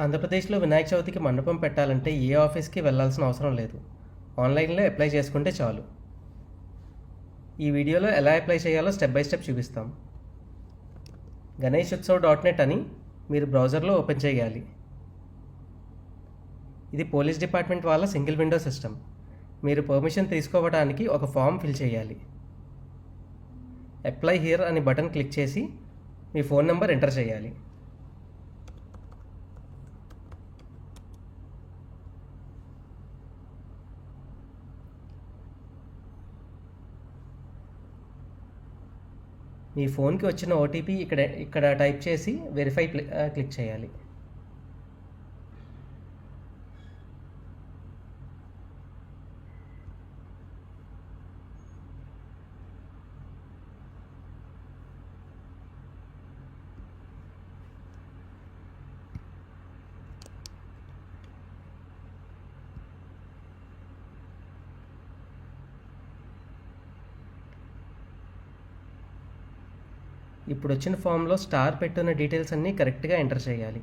ఆంధ్రప్రదేశ్లో వినాయక చవితికి మండపం పెట్టాలంటే ఏ ఆఫీస్కి వెళ్ళాల్సిన అవసరం లేదు. ఆన్లైన్లో అప్లై చేసుకుంటే చాలు. ఈ వీడియోలో ఎలా అప్లై చేయాలో స్టెప్ బై స్టెప్ చూపిస్తాం. గణేష్ ఉత్సవ్ డాట్ నెట్ అని మీరు బ్రౌజర్లో ఓపెన్ చేయాలి. ఇది పోలీస్ డిపార్ట్మెంట్ వాళ్ళ సింగిల్ విండో సిస్టమ్. మీరు పర్మిషన్ తీసుకోవడానికి ఒక ఫామ్ ఫిల్ చేయాలి. అప్లై హియర్ అని బటన్ క్లిక్ చేసి మీ ఫోన్ నెంబర్ ఎంటర్ చేయాలి. మీ ఫోన్కి వచ్చిన ఓటీపీ ఇక్కడ ఇక్కడ టైప్ చేసి వెరిఫై క్లిక్ చేయాలి. ఇప్పుడు వచ్చిన ఫామ్లో స్టార్ పెట్టున్న డీటెయిల్స్ అన్నీ కరెక్ట్గా ఎంటర్ చేయాలి.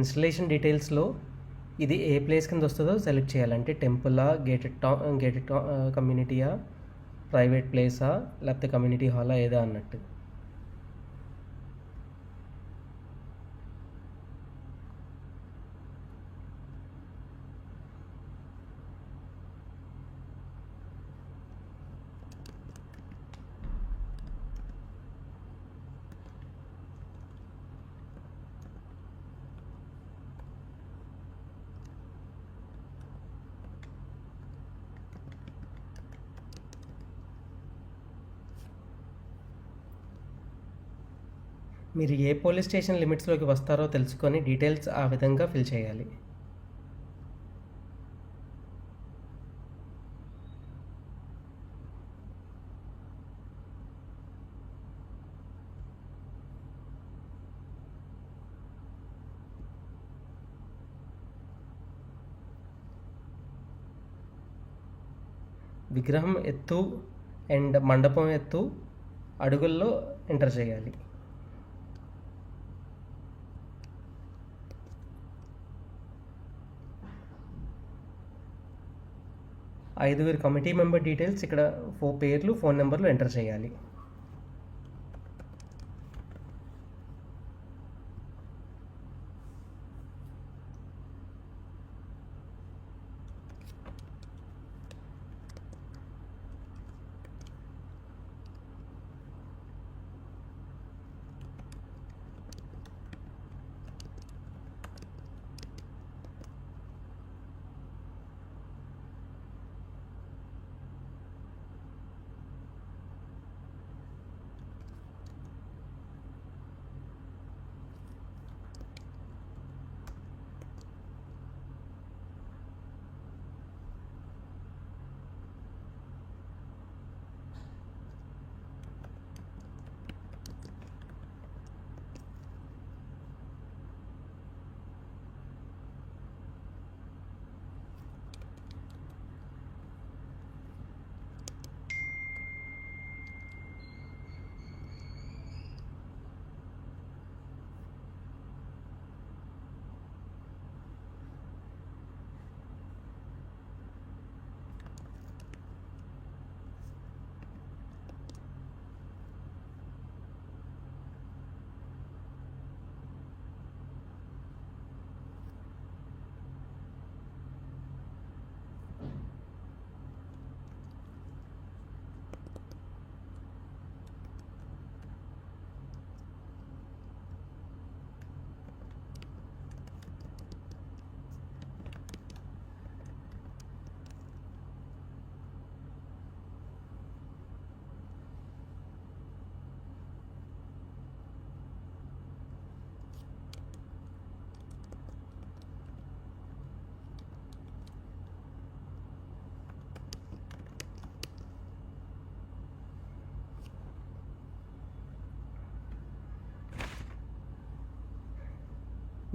ఇన్స్టలేషన్ డీటెయిల్స్లో ఇది ఏ ప్లేస్ కింద వస్తుందో సెలెక్ట్ చేయాలంటే టెంపులా గేటెడ్ టా గేటెడ్ టా కమ్యూనిటీయా ప్రైవేట్ ప్లేసా లేకపోతే కమ్యూనిటీ హాలా ఏదా అన్నట్టు. మీరు ఏ పోలీస్ స్టేషన్ లిమిట్స్లోకి వస్తారో తెలుసుకొని డీటెయిల్స్ ఆ విధంగా ఫిల్ చేయాలి. విగ్రహం ఎత్తు అండ్ మండపం ఎత్తు అడుగుల్లో ఎంటర్ చేయాలి. ఐదుగురు కమిటీ మెంబర్ డీటెయిల్స్ ఇక్కడ ఫో పేర్లు ఫోన్ నెంబర్లు ఎంటర్ చేయాలి.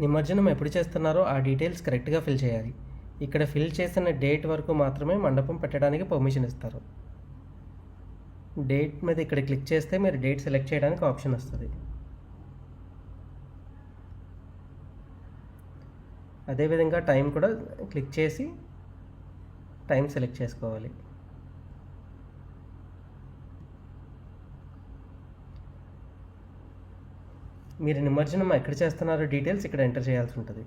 నిమజ్జనం ఎప్పుడు చేస్తున్నారో ఆ డీటెయిల్స్ కరెక్ట్గా ఫిల్ చేయాలి. ఇక్కడ ఫిల్ చేసిన డేట్ వరకు మాత్రమే మండపం పెట్టడానికి పర్మిషన్ ఇస్తారు. డేట్ మీద ఇక్కడ క్లిక్ చేస్తే మీరు డేట్ సెలెక్ట్ చేయడానికి ఆప్షన్ వస్తుంది. అదేవిధంగా టైం కూడా క్లిక్ చేసి టైం సెలెక్ట్ చేసుకోవాలి. మీరు నిమజ్జనం ఎక్కడ చేస్తున్నారో డీటెయిల్స్ ఇక్కడ ఎంటర్ చేయాల్సి ఉంటుంది.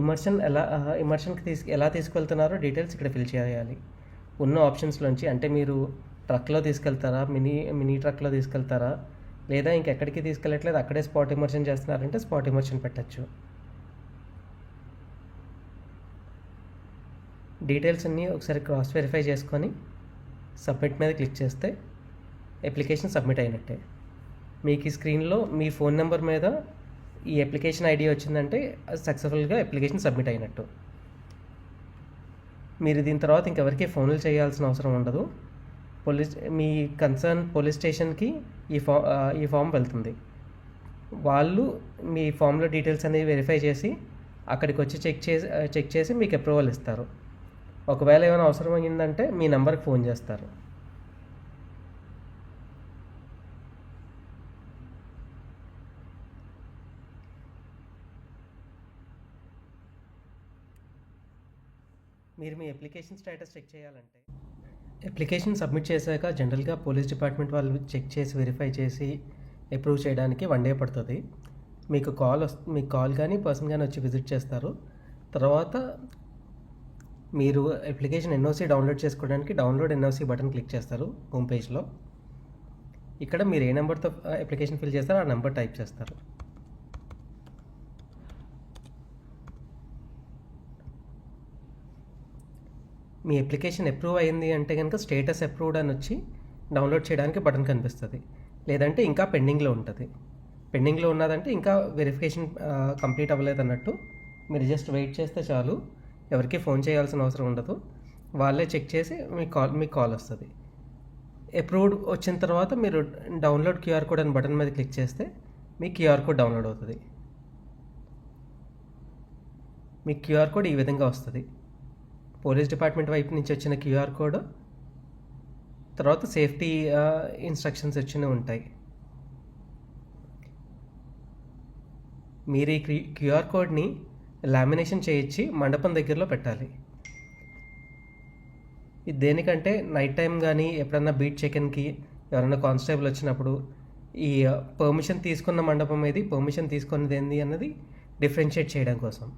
ఇమర్షన్ ఎలా ఇమర్షన్కి తీసుకు ఎలా తీసుకెళ్తున్నారో డీటెయిల్స్ ఇక్కడ ఫిల్ చేయాలి. ఉన్న ఆప్షన్స్లోంచి అంటే మీరు ట్రక్లో తీసుకెళ్తారా మినీ మినీ ట్రక్లో తీసుకెళ్తారా లేదా ఇంకెక్కడికి తీసుకెళ్ళట్లేదు అక్కడే స్పాట్ ఇమర్షన్ చేస్తున్నారంటే స్పాట్ ఇమర్షన్ పెట్టచ్చు. డీటెయిల్స్ అన్నీ ఒకసారి క్రాస్ వెరిఫై చేసుకొని సబ్మిట్ మీద క్లిక్ చేస్తే అప్లికేషన్ సబ్మిట్ అయినట్టే. మీకు ఈ స్క్రీన్లో మీ ఫోన్ నెంబర్ మీద ఈ అప్లికేషన్ ఐడి వచ్చిందంటే సక్సెస్ఫుల్గా అప్లికేషన్ సబ్మిట్ అయినట్టు. మీరు దీని తర్వాత ఇంకెవరికి ఫోన్లు చేయాల్సిన అవసరం ఉండదు. పోలీస్ మీ కన్సర్న్ పోలీస్ స్టేషన్కి ఈ ఫా ఈ ఫామ్ వెళ్తుంది. వాళ్ళు మీ ఫామ్లో డీటెయిల్స్ అనేవి వెరిఫై చేసి అక్కడికి వచ్చి చెక్ చేసి చెక్ చేసి మీకు అప్రూవల్ ఇస్తారు. ఒకవేళ ఏమైనా అవసరం అయిందంటే మీ నెంబర్కి ఫోన్ చేస్తారు. మీరు మీ అప్లికేషన్ స్టేటస్ చెక్ చేయాలంటే అప్లికేషన్ సబ్మిట్ చేశాక జనరల్గా పోలీస్ డిపార్ట్మెంట్ వాళ్ళు చెక్ చేసి వెరిఫై చేసి అప్రూవ్ చేయడానికి వన్ డే పడుతుంది. మీకు కాల్ వస్ మీకు కాల్ కానీ పర్సన్ కానీ వచ్చి విజిట్ చేస్తారు. తర్వాత మీరు అప్లికేషన్ ఎన్ఓసి డౌన్లోడ్ చేసుకోవడానికి డౌన్లోడ్ ఎన్ఓసి బటన్ క్లిక్ చేస్తారు హోమ్ పేజ్లో ఇక్కడ మీరు ఏ నెంబర్తో అప్లికేషన్ ఫిల్ చేస్తారో ఆ నెంబర్ టైప్ చేస్తారు. మీ అప్లికేషన్ అప్రూవ్ అయింది అంటే కనుక స్టేటస్ అప్రూవ్డ్ అని వచ్చి డౌన్లోడ్ చేయడానికి బటన్ కనిపిస్తుంది. లేదంటే ఇంకా పెండింగ్లో ఉంటుంది. పెండింగ్లో ఉన్నదంటే ఇంకా వెరిఫికేషన్ కంప్లీట్ అవ్వలేదు అన్నట్టు మీరు జస్ట్ వెయిట్ చేస్తే చాలు. ఎవరికి ఫోన్ చేయాల్సిన అవసరం ఉండదు. వాళ్ళే చెక్ చేసి మీ కాల్ మీకు కాల్ వస్తుంది. అప్రూవ్డ్ వచ్చిన తర్వాత మీరు డౌన్లోడ్ క్యూఆర్ కోడ్ అని బటన్ మీద క్లిక్ చేస్తే మీ క్యూఆర్ కోడ్ డౌన్లోడ్ అవుతుంది. మీ క్యూఆర్ కోడ్ ఈ విధంగా వస్తుంది. పోలీస్ డిపార్ట్మెంట్ వైపు నుంచి వచ్చిన క్యూఆర్ కోడ్ తర్వాత సేఫ్టీ ఇన్స్ట్రక్షన్స్ వచ్చినవి ఉంటాయి. మీరు ఈ క్యూఆర్ కోడ్ని లామినేషన్ చేయించి మండపం దగ్గరలో పెట్టాలి. ఇది దేనికంటే నైట్ టైం కానీ ఎప్పుడన్నా బీట్ చెకెన్కి ఎవరైనా కానిస్టేబుల్ వచ్చినప్పుడు ఈ పర్మిషన్ తీసుకున్న మండపం ఏది? పర్మిషన్ తీసుకున్నది ఏంది అన్నది డిఫరెన్షియేట్ చేయడం కోసం.